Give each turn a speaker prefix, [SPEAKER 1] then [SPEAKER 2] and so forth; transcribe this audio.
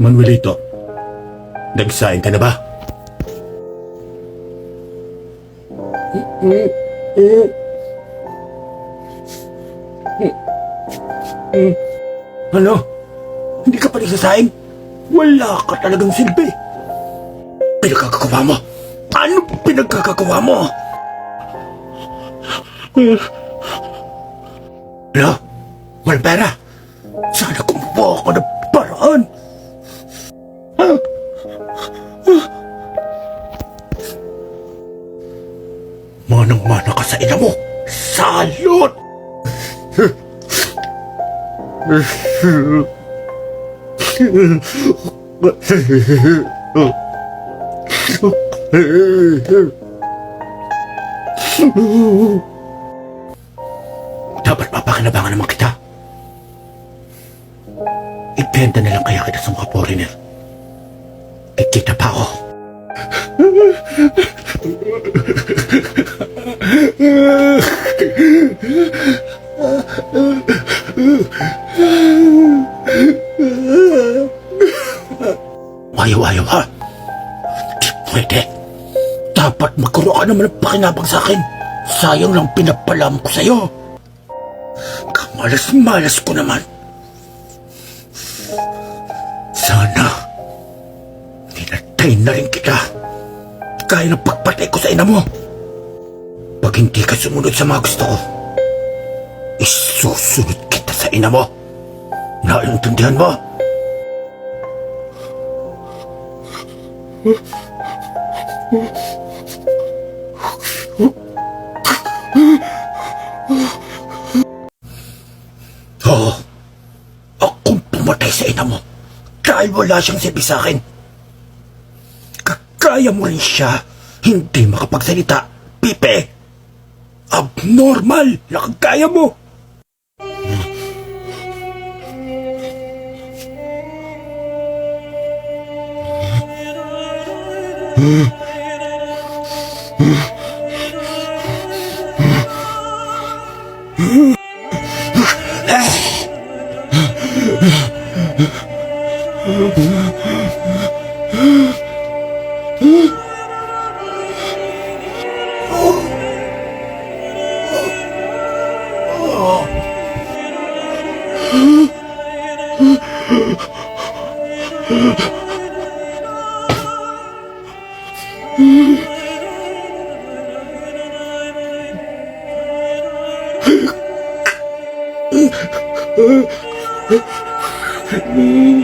[SPEAKER 1] Manuelito, nagsaing ka na ba? Ano? Hindi ka pa nagsasaing? Wala ka talagang silbi. Pinagkakagawa mo? Ano pinagkakagawa mo? Ano? Malbera, sana kumuha ako ng paraan. Manang-mana ka sa ina mo. Salot! Dapat mapakinabangan naman kita. Ibenta na lang kaya kita sa mga foreigner. Kikita pa ako. Ayaw-ayaw ha? Di pwede. Dapat magkaroon ka naman ng pakinabang sa akin. Sayang lang pinapalam ko sa'yo. Kamalas-malas ko naman. Sana, pinatay na rin kita. Kaya ng pagpatay ko sa ina mo. Pag hindi ka sumunod sa mga gusto ko, isusunod kita sa ina mo. Naintindihan mo? Oo. Akong pumatay sa ina mo. Dahil wala siyang sipi sa akin. Kakaya mo rin siya. Hindi makapagsalita. Pipe! Abnormal! Nakagaya mo! Huh? Oh, Ah!